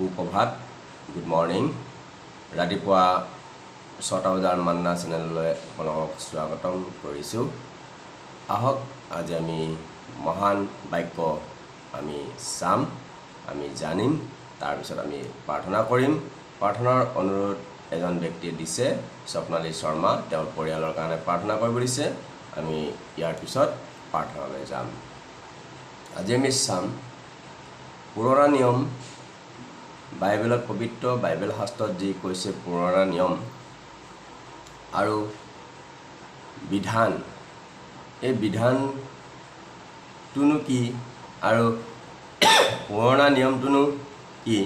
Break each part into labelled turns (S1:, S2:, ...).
S1: সুপ্ৰভাত। Good morning ৰাতিপুৱা ছটা বজাৰ মান্না চেনেললৈ আপোনালোকক স্বাগতম কৰিছোঁ। আহক আজি আমি মহান বাক্য আমি চাম আমি জানিম তাৰপিছত আমি প্ৰাৰ্থনা কৰিম। প্ৰাৰ্থনাৰ অনুৰোধ এজন ব্যক্তিয়ে দিছে স্বপ্নালী শৰ্মা। তেওঁৰ পৰিয়ালৰ কাৰণে প্ৰাৰ্থনা কৰিব দিছে। আমি ইয়াৰ পিছত প্ৰাৰ্থনালৈ যাম। আজি আমি চাম পুৰণা নিয়ম বাইবেলত পবিত্ৰ বাইবেল শাস্ত্ৰত যি কৈছে পুৰণা নিয়ম আৰু বিধান, এই বিধানটোনো কি আৰু পুৰণা নিয়মটোনো কি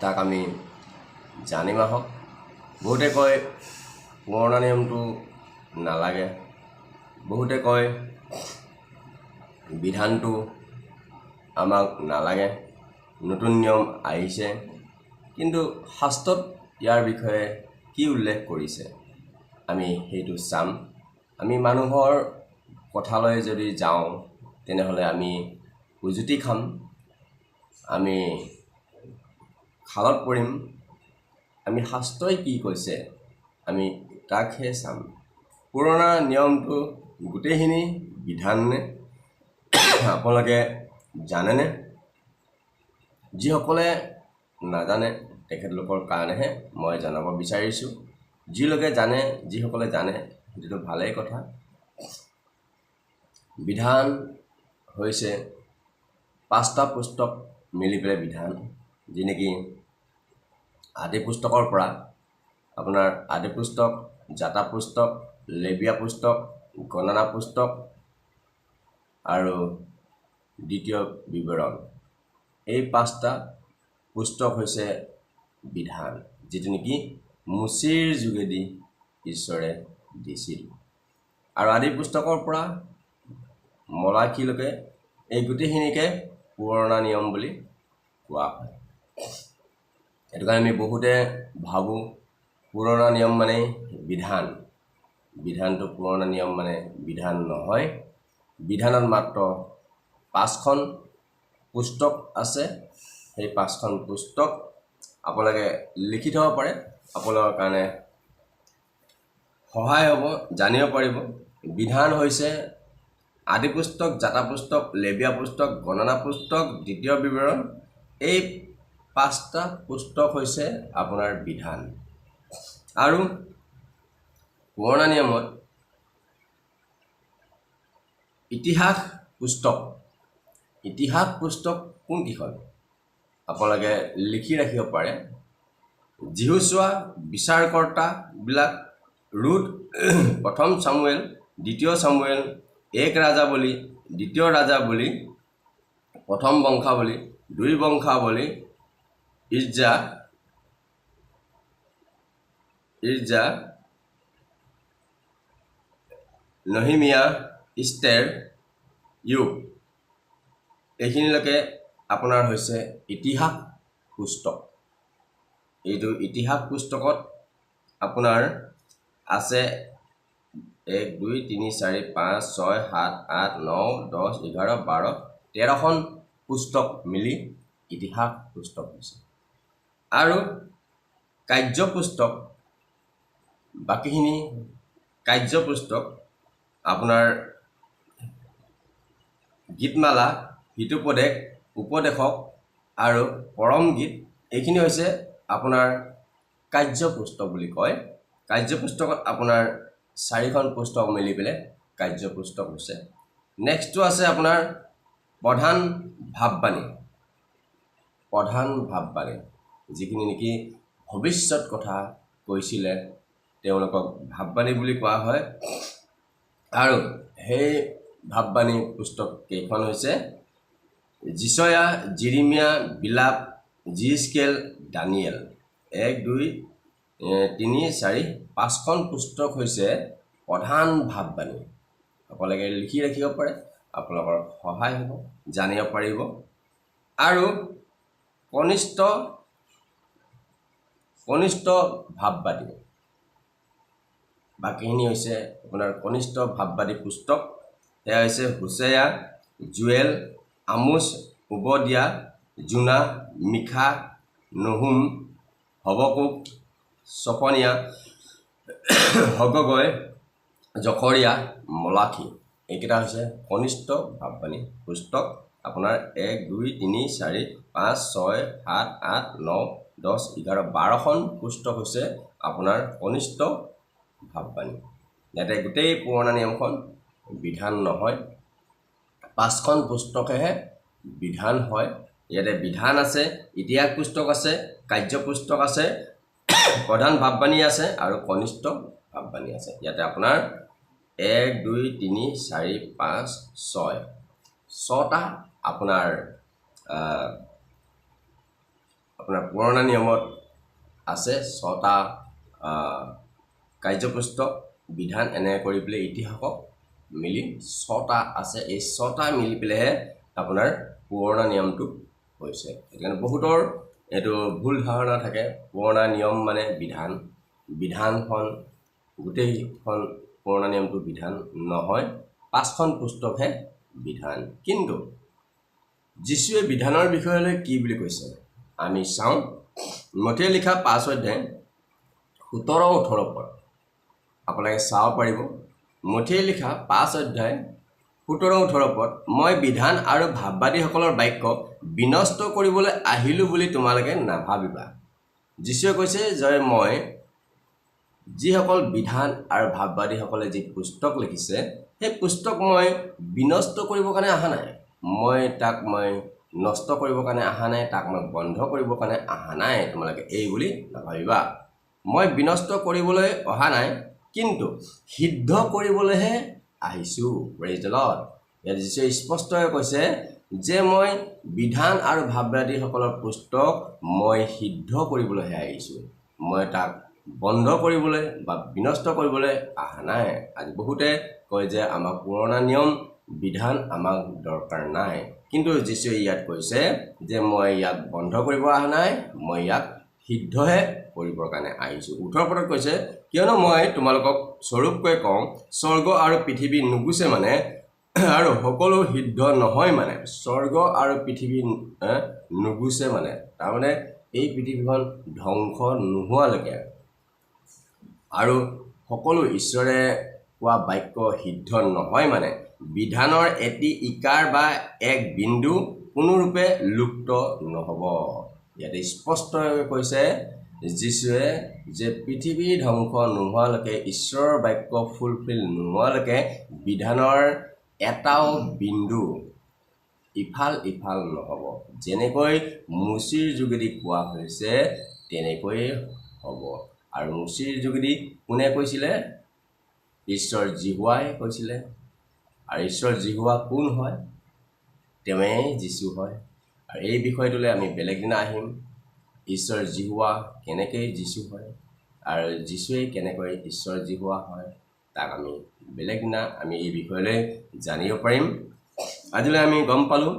S1: তাক আমি জানিম আহক। বহুতে কয় পুৰণা নিয়মটো নালাগে। বহুতে কয় বিধানটো আমাক নালাগে। নতুন নিয়ম আহিছে, কিন্তু শাস্ত্ৰত ইয়াৰ বিষয়ে কি উল্লেখ কৰিছে, আমি সেইটো চাম। আমি মানুহৰ কথালৈ যদি যাওঁ, তেনেহ'লে আমি উজুতি খাম। আমি খালত পৰিম। আমি শাস্ত্ৰই কি কৈছে, আমি তাকহে চাম। পুৰণা নিয়মটো গোটেইখিনি বিধাননে? আপোনালোকে জানেনে? যিসকলে নাজানে তেখেতলোকৰ কাৰণেহে মই জনাব বিচাৰিছোঁ। যিলোকে জানে যিসকলে জানে সেইটোতো ভালেই কথা। বিধান হৈছে পাঁচটা পুস্তক মিলি পেলাই বিধান। যি নেকি আদি পুস্তকৰ পৰা আপোনাৰ আদি পুস্তক জাতা পুস্তক লেবিয়া পুস্তক গণনা পুস্তক আৰু দ্বিতীয় বিৱৰণ। এই পাঁচটা পুস্তক হৈছে বিধান যিটো নেকি মুচিৰ যোগেদি ঈশ্বৰে দিছিল। আৰু আদি পুস্তকৰ পৰা মলাখীলৈকে এই গোটেইখিনিকে পুৰণা নিয়ম বুলি কোৱা হয়। সেইটো কাৰণে আমি বহুতে ভাবোঁ পুৰণা নিয়ম মানে বিধান। বিধানটো পুৰণা নিয়ম মানে বিধান নহয়। বিধানত মাত্ৰ পাঁচখন পুস্তক আছে সেই পাঁচখন পুস্তক আপোনালোকে লিখি থ'ব পাৰে। আপোনালোকৰ কাৰণে সহায় হ'ব জানিব পাৰিব। বিধান হৈছে আদি পুস্তক জাতা পুস্তক লেবিয়া পুস্তক গণনা পুস্তক দ্বিতীয় বিৱৰণ। এই পাঁচটা পুস্তক হৈছে আপোনাৰ বিধান। আৰু পুৰণা নিয়মত ইতিহাস পুস্তক ইতিহাস পুস্তক কোনকেইখন আপোনালোকে লিখি ৰাখিব পাৰে। যিহুচোৱা বিচাৰকৰ্তাবিলাক ৰুদ প্ৰথম চামুৱেল দ্বিতীয় চামুৱেল এক ৰাজা দ্বিতীয় ৰাজা বুলি প্ৰথম বংশাৱলী দুই বংশাৱলী ইৰ্জা ইৰ্জা নহিমিয়া ইষ্টেৰ ইউ এইখিনিলৈকে আপোনাৰ হৈছে ইতিহাস পুস্তক। এইটো ইতিহাস পুস্তকত আপোনাৰ আছে এক দুই তিনি চাৰি পাঁচ ছয় সাত আঠ ন দহ এঘাৰ বাৰ তেৰখন পুস্তক মিলি ইতিহাস পুস্তক হৈছে। আৰু কাৰ্য পুস্তক বাকীখিনি কাৰ্য পুস্তক আপোনাৰ গীতমালা হিতোপদেশ উপদেশক আৰু পৰম গীত এইখিনি হৈছে আপোনাৰ কাৰ্য পুস্তক বুলি কয়। কাৰ্য পুস্তকত আপোনাৰ চাৰিখন পুস্তক মিলি পেলাই কাৰ্য পুস্তক হৈছে নেক্সটটো আছে আপোনাৰ প্ৰধান ভাৱবাণী প্ৰধান ভাৱবাণী যিখিনি নেকি ভৱিষ্যত কথা কৈছিলে তেওঁলোকক ভাৱবাণী বুলি কোৱা হয়। আৰু সেই ভাৱবাণী পুস্তক কেইখন হৈছে জিচয়া জিৰিমিয়া বিলাপ জিস্কেল দানিয়েল। এক দুই তিনি চাৰি পাঁচখন পুস্তক হৈছে প্ৰধান ভাৱবাণী আপোনালোকে লিখি ৰাখিব পাৰে আপোনালোকৰ সহায় হ'ব জানিব পাৰিব। আৰু কনিষ্ঠ কনিষ্ঠ ভাৱবাদী বাকীখিনি হৈছে আপোনাৰ কনিষ্ঠ ভাৱবাদী পুস্তক। সেয়া হৈছে হুছেয়া জুৱেল আমোচ উবদিয়া জোনা মিখা নহুম হৱকোপ চপনীয়া হগগয় জখৰীয়া মলাখী এইকেইটা হৈছে কনিষ্ঠ ভাৱবাণী পুস্তক আপোনাৰ এক দুই তিনি চাৰি পাঁচ ছয় সাত আঠ ন দহ এঘাৰ বাৰখন পুস্তক হৈছে আপোনাৰ কনিষ্ঠ ভাৱবাণী ইয়াতে গোটেই পুৰণা নিয়মখন বিধান নহয়। পাঁচখন পুস্তকেহে বিধান হয়। ইয়াতে বিধান আছে ইতিহাস পুস্তক আছে কাৰ্য পুস্তক আছে প্ৰধান ভাৱবাণী আছে আৰু কনিষ্ঠ ভাৱবাণী আছে। ইয়াতে আপোনাৰ এক দুই তিনি চাৰি পাঁচ ছয়। ছটা আপোনাৰ আপোনাৰ পুৰণা নিয়মত আছে। ছটা কাৰ্যপুস্তক বিধান এনে কৰি পেলাই ইতিহাসক মিলি ছটা আছে। এই ছটা মিলি পেলাইহে আপোনাৰ পুৰণা নিয়মটো হৈছে। সেইকাৰণে বহুতৰ এইটো ভুল ধাৰণা থাকে। পুৰণা নিয়ম মানে বিধান। বিধানখন গোটেইখন পুৰণা নিয়মটো বিধান নহয়। পাঁচখন পুস্তকহে বিধান। কিন্তু যীশুৱে বিধানৰ বিষয়লৈ কি বুলি কৈছে? আমি চাওঁ। মঠিয়ে লিখা পাঁচ অধ্যায় সোতৰ ওঠৰ পদ আপোনালোকে চাব পাৰিব। মঠিয়ে লিখা পাঁচ অধ্যায় সোতৰ ওঠৰ পদ মই বিধান আৰু ভাৱবাদীসকলৰ বাক্য বিনষ্ট কৰিবলৈ আহিলোঁ বুলি তোমালোকে নাভাবিবা। যীশুৱে কৈছে যে মই যিসকল বিধান আৰু ভাৱবাদীসকলে যি পুস্তক লিখিছে সেই পুস্তক মই বিনষ্ট কৰিবৰ কাৰণে অহা নাই। মই তাক মই নষ্ট কৰিবৰ কাৰণে অহা নাই তাক মই বন্ধ কৰিবৰ কাৰণে অহা নাই। তোমালোকে এই বুলি নাভাবিবা। মই বিনষ্ট কৰিবলৈ অহা নাই কিন্তু সিদ্ধ কৰিবলৈহে আহিছোঁ প্ৰেজলত ইয়াত যিচুৱে স্পষ্টকৈ কৈছে যে মই বিধান আৰু ভাৱবাদীসকলৰ পুস্তক মই সিদ্ধ কৰিবলৈহে আহিছোঁ। মই তাক বন্ধ কৰিবলৈ বা বিনষ্ট কৰিবলৈ অহা নাই। আজি বহুতে কয় যে আমাক পুৰণা নিয়ম বিধান আমাক দৰকাৰ নাই। কিন্তু যিচুৱে ইয়াত কৈছে যে মই ইয়াক বন্ধ কৰিব অহা নাই মই ইয়াক সিদ্ধহে কৰিবৰ কাৰণে আহিছোঁ। ওঠৰ পদত কৈছে কিয়নো মই তোমালোকক স্বৰূপকৈ কওঁ স্বৰ্গ আৰু পৃথিৱী নুগুচে মানে আৰু সকলো সিদ্ধ নহয় মানে। স্বৰ্গ আৰু পৃথিৱী এ, নুগুচে মানে। তাৰমানে এই পৃথিৱীখন ধ্বংস নোহোৱালৈকে। আৰু সকলো ঈশ্বৰে কোৱা বাক্য সিদ্ধ নহয় মানে। বিধানৰ এটি ইকাৰ বা এক বিন্দু কোনোৰূপে লুপ্ত নহ'ব। ইয়াতে স্পষ্টকৈ কৈছে যীশুৱে যে পৃথিৱী ধ্বংস নোহোৱালৈকে ঈশ্বৰৰ বাক্য ফুলফিল নোহোৱালৈকে বিধানৰ এটাও বিন্দু ইফাল ইফাল নহ'ব। যেনেকৈ মুচিৰ যোগেদি কোৱা হৈছে তেনেকৈয়ে হ'ব। আৰু মুচিৰ যোগেদি কোনে কৈছিলে? ঈশ্বৰ জিহুৱাই কৈছিলে। আৰু ঈশ্বৰ জিহুৱা কোন হয়? তেওঁৱেই যীশু হয়। আৰু এই বিষয়টোলৈ আমি বেলেগ দিনা আহিম। ঈশ্বৰ জিহুৱা কেনেকৈ যীশু হয় আৰু যীশুৱে কেনেকৈ ঈশ্বৰ জিহুৱা হয় তাক আমি বেলেগ দিনা আমি এই বিষয়লৈ জানিব পাৰিম। আজিলৈ আমি গম পালোঁ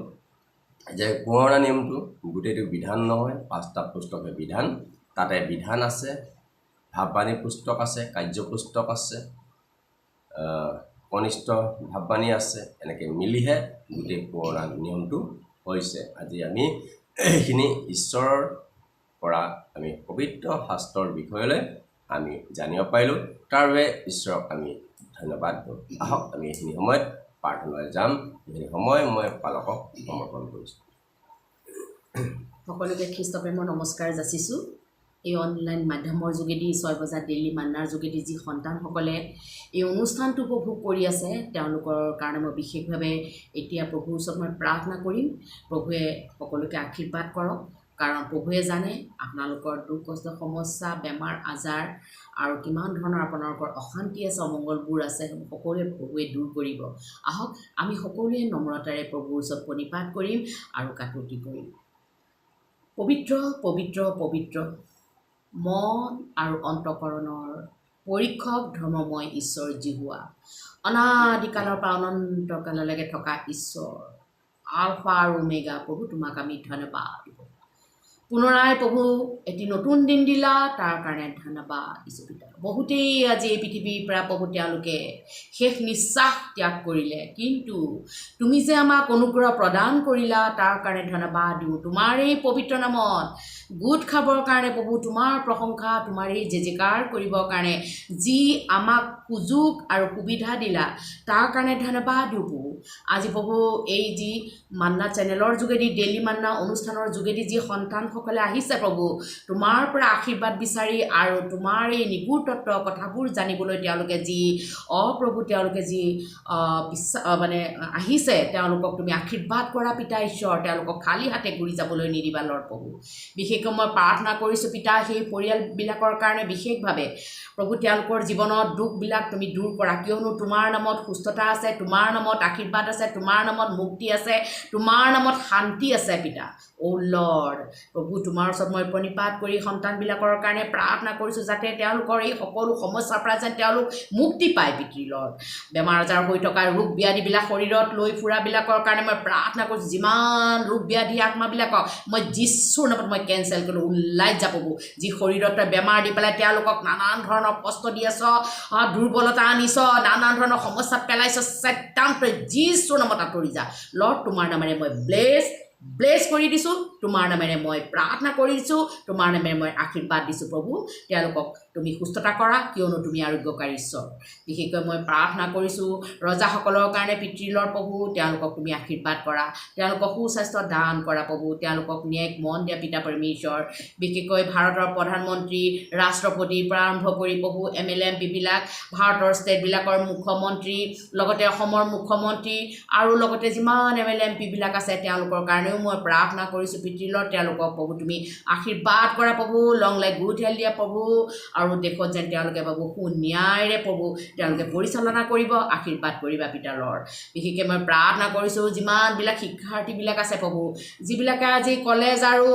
S1: যে পুৰণা নিয়মটো গোটেইটো বিধান নহয়, পাঁচটা পুস্তকে বিধান, তাতে বিধান আছে ভাৱবাণী পুস্তক আছে, কাৰ্য পুস্তক আছে কনিষ্ঠ ভাৱবাণী আছে, এনেকৈ মিলিহে গোটেই পুৰণা নিয়মটো হৈছে। আজি আমি এইখিনি ঈশ্বৰৰ পৰা আমি পবিত্ৰ শাস্ত্ৰৰ বিষয়লৈ আমি জানিব পাৰিলোঁ। তাৰ বাবে ঈশ্বৰক আমি ধন্যবাদ আহক আমি এইখিনি সময়ত প্ৰাৰ্থনালৈ যাম। এইখিনি সময় মই পালকক সমৰ্পণ কৰিছোঁ।
S2: সকলোকে খ্ৰীষ্টপ্ৰেমৰ নমস্কাৰ যাচিছোঁ। এই অনলাইন মাধ্যমৰ যোগেদি ছয় বজাত ডেইলি মান্নাৰ যোগেদি যি সন্তানসকলে এই অনুষ্ঠানটো উপভোগ কৰি আছে তেওঁলোকৰ কাৰণে মই বিশেষভাৱে এতিয়া প্ৰভুৰ ওচৰত মই প্ৰাৰ্থনা কৰিম। প্ৰভুৱে সকলোকে আশীৰ্বাদ কৰক। কাৰণ প্ৰভুৱে জানে আপোনালোকৰ দুখ কষ্ট সমস্যা বেমাৰ আজাৰ আৰু কিমান ধৰণৰ আপোনালোকৰ অশান্তি আছে অমংগলবোৰ আছে সকলোৱে প্ৰভুৱে দূৰ কৰিব। আহক আমি সকলোৱে নম্ৰতাৰে প্ৰভুৰ ওচৰত প্ৰণিপাত কৰিম আৰু কাকতি কৰিম। পবিত্ৰ পবিত্ৰ পবিত্ৰ। মন আৰু অন্তকৰণৰ পৰীক্ষক ধৰ্মময় ঈশ্বৰ জিহুৱা। অনাদিকালৰ পৰা অনন্তকাললৈকে থকা ঈশ্বৰ আলফা আৰু ওমেগা প্ৰভু তোমাক আমি ধন্যবাদ পুনৰাই প্ৰভু এটি নতুন দিন দিলা তাৰ কাৰণে ধন্যবাদ দিছোঁ পিতা বহুতেই আজি এই পৃথিৱীৰ পৰা প্ৰভু তেওঁলোকে শেষ নিশ্বাস ত্যাগ কৰিলে। কিন্তু তুমি যে আমাক অনুগ্ৰহ প্ৰদান কৰিলা তাৰ কাৰণে ধন্যবাদ দিওঁ। তোমাৰ এই পবিত্ৰ নামত গোট খাবৰ কাৰণে প্ৰভু তোমাৰ প্ৰশংসা তোমাৰ এই জেজেকাৰ কৰিবৰ কাৰণে যি আমাক সুযোগ আৰু সুবিধা দিলা তাৰ কাৰণে ধন্যবাদ দিওঁ প্ৰভু আজি প্ৰভু এই যি মান্না চেনেলৰ যোগেদি ডেইলি মান্না অনুষ্ঠানৰ যোগেদি যি সন্তানসকলে আহিছে প্ৰভু তোমাৰ পৰা আশীৰ্বাদ বিচাৰি আৰু তোমাৰ এই নিগুৰ তত্ত্ব কথাবোৰ জানিবলৈ তেওঁলোকে যি অপ্ৰভু তেওঁলোকে যি বিশ্বাস মানে আহিছে তেওঁলোকক তুমি আশীৰ্বাদ কৰা পিতা ঈশ্বৰ তেওঁলোকক খালী হাতে ঘূৰি যাবলৈ নিদিবা লৰ প্ৰভু। বিশেষকৈ মই প্ৰাৰ্থনা কৰিছোঁ পিতা সেই পৰিয়ালবিলাকৰ কাৰণে বিশেষভাৱে। প্ৰভু তেওঁলোকৰ জীৱনত দুখবিলাক তুমি দূৰ কৰা। কিয়নো তোমাৰ নামত সুস্থতা আছে তোমাৰ নামত আশীৰ্বাদ আছে তোমাৰ নামত মুক্তি আছে তোমাৰ নামত শান্তি আছে পিতা। অ' লৰ্ড প্ৰভু তোমাৰ ওচৰত মই প্ৰণিপাত কৰি সন্তানবিলাকৰ কাৰণে প্ৰাৰ্থনা কৰিছোঁ যাতে তেওঁলোকৰ এই সকলো সমস্যাৰ পৰা যেন তেওঁলোক মুক্তি পায় পিতৃ লৰ্ড বেমাৰ আজাৰ হৈ থকা ৰোগ ব্যাধিবিলাক শৰীৰত লৈ ফুৰাবিলাকৰ কাৰণে মই প্ৰাৰ্থনা কৰিছোঁ যিমান ৰোগ ব্যাধি আত্মাবিলাকক মই যিচুৰ নামত মই কেঞ্চেল কৰিলোঁ ওলাই যাব যি শৰীৰত বেমাৰ দি পেলাই তেওঁলোকক নানান ধৰণৰ কষ্ট দি আছ দুৰ্বলতা আনিছ নানান ধৰণৰ সমস্যাত পেলাইছ চেতান তই যিচুৰ নামত আঁতৰি যা। লৰ্ড তোমাৰ নামেৰে মই ব্লেছ ব্লেছ কৰি দিছোঁ তোমাৰ নামেৰে মই প্ৰাৰ্থনা কৰি দিছোঁ তোমাৰ নামেৰে মই আশীৰ্বাদ দিছোঁ প্ৰভু। তেওঁলোকক তুমি সুস্থতা কৰা কিয়নো তুমি আৰোগ্যকাৰী ঈশ্বৰ। বিশেষকৈ মই প্ৰাৰ্থনা কৰিছোঁ ৰজাসকলৰ কাৰণে পিতৃলৰ প্ৰভু তেওঁলোকক তুমি আশীৰ্বাদ কৰা তেওঁলোকক সুস্বাস্থ্য দান কৰা প্ৰভু তেওঁলোকক ন্যায়িক মন দিয়া পিতা পৰমেশ্বৰ। বিশেষকৈ ভাৰতৰ প্ৰধানমন্ত্ৰী ৰাষ্ট্ৰপতিৰ পৰা আৰম্ভ কৰি প্ৰভু এম এল এম পিবিলাক ভাৰতৰ ষ্টেটবিলাকৰ মুখ্যমন্ত্ৰী লগতে অসমৰ মুখ্যমন্ত্ৰী আৰু লগতে যিমান এম এল এম পিবিলাক আছে তেওঁলোকৰ কাৰণেও মই প্ৰাৰ্থনা কৰিছোঁ পিতৃলৰ তেওঁলোকক প্ৰভু তুমি আশীৰ্বাদ কৰা প্ৰভু লং লাইফ গুড হেল্থ দিয়া প্ৰভু আৰু দেশত যেন তেওঁলোকে প্ৰভু সুন্যায়ৰে প্ৰভু তেওঁলোকে পৰিচালনা কৰিব আশীৰ্বাদ কৰিবা পিতালৰ বিশেষকৈ মই প্ৰাৰ্থনা কৰিছোঁ যিমানবিলাক শিক্ষাৰ্থীবিলাক আছে প্ৰভু যিবিলাকে আজি কলেজ আৰু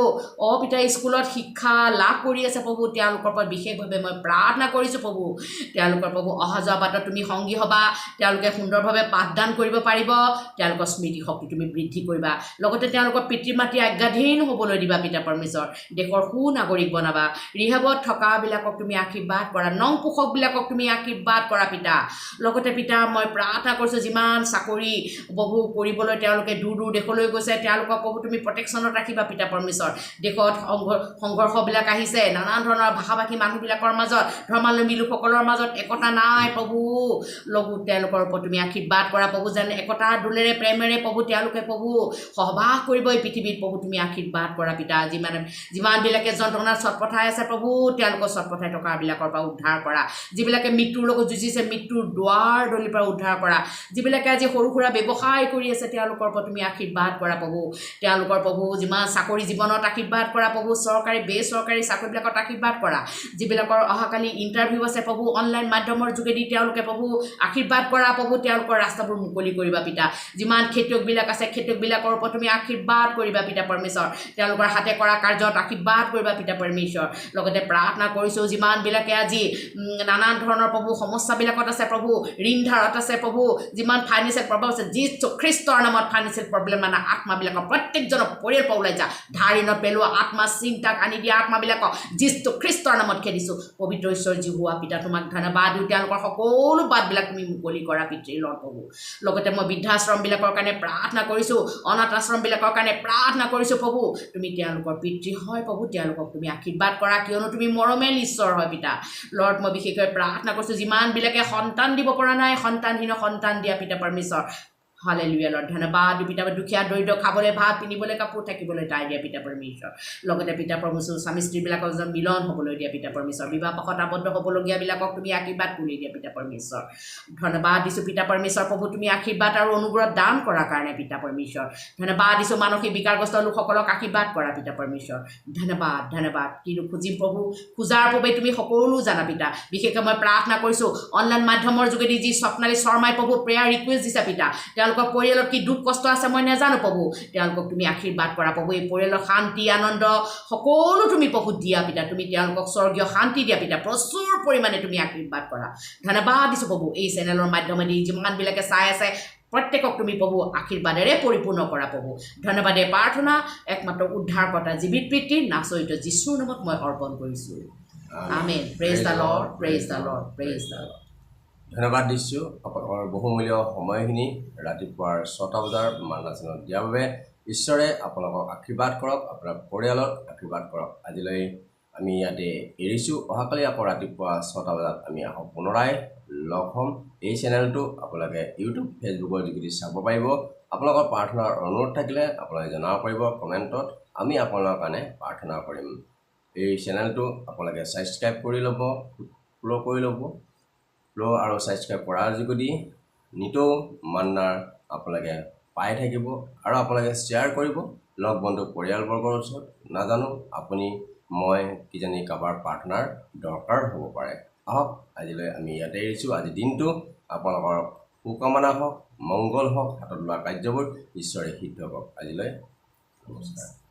S2: অপিতা স্কুলত শিক্ষা লাভ কৰি আছে প্ৰভু তেওঁলোকৰ ওপৰত বিশেষভাৱে মই প্ৰাৰ্থনা কৰিছোঁ প্ৰভু। তেওঁলোকৰ প্ৰভু অহা যোৱা বাটত তুমি সংগী হ'বা তেওঁলোকে সুন্দৰভাৱে পাঠদান কৰিব পাৰিব তেওঁলোকৰ স্মৃতিশক্তি তুমি বৃদ্ধি কৰিবা। লগতে তেওঁলোকৰ পিতৃ মাতৃ আজ্ঞাধীন হ'বলৈ দিবা পিতা পৰমেশ্বৰ। দেশৰ সু নাগৰিক বনাবা। ৰিহাবত থকাবিলাকক তুমি আশীৰ্বাদ কৰা। নং পোষকবিলাকক তুমি আশীৰ্বাদ কৰা পিতা। লগতে পিতা মই প্ৰাৰ্থনা কৰিছোঁ যিমান চাকৰি বহু কৰিবলৈ তেওঁলোকে দূৰ দূৰ দেশলৈ গৈছে তেওঁলোকক প্ৰভু তুমি প্ৰটেকশ্যনত ৰাখিবা পিতা পৰমেশ্বৰ। দেশত সংঘ- সংঘৰ্ষবিলাক আহিছে নানান ধৰণৰ ভাষা ভাষী মানুহবিলাকৰ মাজত ধৰ্মাৱলম্বী লোকসকলৰ মাজত একতা নাই প্ৰভু। লঘু তেওঁলোকৰ ওপৰত তুমি আশীৰ্বাদ কৰা। প্ৰভু যেন একতা দোলেৰে প্ৰেমেৰে প্ৰভু তেওঁলোকে প্ৰভু। সহবাস কৰিব এই পৃথিৱীত প্ৰভু তুমি আশীৰ্বাদ কৰা পিতা। যিমান যিমানবিলাকে যন্ত্ৰণাত চটপঠাই আছে প্ৰভু তেওঁলোকৰ চটপঠাই থকাবিলাকৰ পৰা উদ্ধাৰ কৰা, যিবিলাকে মৃত্যুৰ লগত যুঁজিছে, মৃত্যুৰ দুৱাৰ দলিৰ পৰা উদ্ধাৰ কৰা, যিবিলাকে আজি সৰু সুৰা ব্যৱসায় কৰি আছে, তেওঁলোকৰ ওপৰত তুমি আশীৰ্বাদ কৰা প্ৰভু। তেওঁলোকৰ প্ৰভু, যিমান চাকৰি জীৱনত আশীৰ্বাদ কৰা প্ৰভু, চৰকাৰী, বেচৰকাৰী চাকৰিবিলাকত আশীৰ্বাদ কৰা, যিবিলাকৰ অহাকালি ইণ্টাৰভিউ আছে প্ৰভু অনলাইন মাধ্যমৰ যোগেদি তেওঁলোকে প্ৰভু, আশীৰ্বাদ কৰা প্ৰভু, তেওঁলোকৰ ৰাস্তাবোৰ মুকলি কৰিবা পিতা। যিমান খেতিয়কবিলাক আছে, খেতিয়কবিলাকৰ ওপৰত তুমি আশীৰ্বাদ কৰিবা পিতা পৰমেশ্বৰ। তেওঁলোকৰ হাতে কৰা কাৰ্যত আশীৰ্বাদ কৰিবা পিতা পৰমেশ্বৰ। লগতে প্ৰাৰ্থনা কৰিছোঁ যিমানবিলাকে আজি নানান ধৰণৰ প্ৰভু সমস্যাবিলাকত আছে প্ৰভু ঋণ ধাৰত আছে প্ৰভু যিমান ফাইনেন্সিয়েল প্ৰব্লেম আছে যিটো খ্ৰীষ্টৰ নামত ফাইনেন্সিয়েল প্ৰব্লেম মানে আত্মাবিলাকৰ প্ৰত্যেকজনৰ পৰিয়াল পৰা ওলাই যা ধাৰিণত পেলোৱা আত্মা চিন্তাক আনি দিয়া আত্মাবিলাকক যিটো খ্ৰীষ্টৰ নামত খেদিছোঁ। পবিত্ৰ ঈশ্বৰ যি হোৱা পিতা তোমাক ধন্যবাদ দিওঁ। তেওঁলোকৰ সকলো বাটবিলাক তুমি মুকলি কৰা পিতৃ লৰ প্ৰভু লগতে মই বৃদ্ধাশ্ৰমবিলাকৰ কাৰণে প্ৰাৰ্থনা কৰিছোঁ অনাথ আশ্ৰমবিলাকৰ কাৰণে প্ৰাৰ্থনা কৰিছোঁ প্ৰভু। তুমি তেওঁলোকৰ পিতৃ হয় প্ৰভু তেওঁলোকক তুমি আশীৰ্বাদ কৰা। কিয়নো তুমি মৰমেল ঈশ্বৰ হয়। পিতা। লৰ্ড মই বিশেষকৈ প্ৰাৰ্থনা কৰিছোঁ যিমানবিলাকে সন্তান দিব পৰা নাই সন্তানহীন সন্তান দিয়া পিতা পৰমেশ্বৰ হালে লুইয়া লৰ্ড ধন্যবাদ। পিতা দুখীয়া দৰিদ্ৰ খাবলৈ ভাত পিন্ধিবলৈ কাপোৰ থাকিবলৈ তাই দিয়া পিতা পৰমেশ্বৰ লগতে পিতা পৰমেশ্বৰ স্বামী স্ত্ৰীবিলাকক যেন মিলন হ'বলৈ দিয়া পিতা পৰমেশ্বৰ বিবাহ পাশত আবদ্ধ হ'বলগীয়াবিলাকক তুমি আশীৰ্বাদ কৰি দিয়া পিতা পৰমেশ্বৰ ধন্যবাদ দিছোঁ পিতা পৰমেশ্বৰ প্ৰভু তুমি আশীৰ্বাদ আৰু অনুগ্ৰহ দান কৰাৰ কাৰণে পিতা পৰমেশ্বৰ ধন্যবাদ দিছোঁ মানসিক বিকাৰগ্ৰস্ত লোকসকলক আশীৰ্বাদ কৰা পিতা পৰমেশ্বৰ ধন্যবাদ ধন্যবাদ। কিনো খুজিম প্ৰভু? খোজাৰ পূৰ্বে তুমি সকলো জানা পিতা। বিশেষকৈ মই প্ৰাৰ্থনা কৰিছোঁ অনলাইন মাধ্যমৰ যোগেদি যি স্বপ্নালী শৰ্মাই প্ৰভু প্ৰেয়াৰ ৰিকুৱেষ্ট দিছে পিতা তেওঁলোকৰ পৰিয়ালত কি দুখ কষ্ট আছে মই নাজানো প্ৰভু। তেওঁলোকক তুমি আশীৰ্বাদ কৰা প্ৰভু। এই পৰিয়ালৰ শান্তি আনন্দ সকলো তুমি প্ৰভু দিয়া পিতা। তুমি তেওঁলোকক স্বৰ্গীয় শান্তি দিয়া পিতা। প্ৰচুৰ পৰিমাণে তুমি আশীৰ্বাদ কৰা। ধন্যবাদ দিছোঁ প্ৰভু। এই চেনেলৰ মাধ্যমেদি যিমানবিলাকে চাই আছে প্ৰত্যেকক তুমি প্ৰভু আশীৰ্বাদেৰে পৰিপূৰ্ণ কৰা প্ৰভু। ধন্যবাদে প্ৰাৰ্থনা। একমাত্ৰ উদ্ধাৰকৰ্তা জীৱিত পিতৃ নাচৰিত যীশুৰ নামত মই অৰ্পণ কৰিছোঁ। Amen praise the lord praise the lord praise lord
S1: ধন্যবাদ দিছোঁ। আপোনালোকৰ বহুমূলীয় সময়খিনি ৰাতিপুৱাৰ ছটা বজাৰ মান্নাচনত দিয়াৰ বাবে ঈশ্বৰে আপোনালোকক আশীৰ্বাদ কৰক আপোনাৰ পৰিয়ালক আশীৰ্বাদ কৰক। আজিলৈ আমি ইয়াতে এৰিছোঁ। অহাকালি আকৌ ৰাতিপুৱা ছটা বজাত আমি আকৌ পুনৰাই। লগ হ'ম এই চেনেলটো। আপোনালোকে ইউটিউব ফেচবুকৰ যোগেদি চাব পাৰিব। আপোনালোকৰ প্ৰাৰ্থনাৰ অনুৰোধ থাকিলে আপোনালোকে জনাব পাৰিব কমেণ্টত। আমি আপোনালোকৰ কাৰণে প্ৰাৰ্থনা কৰিম। এই চেনেলটো আপোনালোকে ছাবস্ক্ৰাইব কৰি ল'ব ফ'ল' কৰি ল'ব। ফ'ল' আৰু ছাবস্ক্ৰাইব কৰাৰ যোগেদি নিতৌ মান্নাৰ আপোনালোকে পাই থাকিব আৰু আপোনালোকে শ্বেয়াৰ কৰিব। লগ বন্ধু পৰিয়ালবৰ্গৰ ওচৰত। নাজানো আপুনি মই কিজানি কাৰোবাৰ প্ৰাৰ্থনাৰ দৰকাৰ হ'ব পাৰে। আহক আজিলৈ আমি ইয়াতে এৰিছোঁ। আজি দিনটো আপোনালোকৰ সুকামনা হওক মংগল হওক হাতত লোৱা কাৰ্যবোৰ ঈশ্বৰে সিদ্ধ কৰক। আজিলৈ নমস্কাৰ।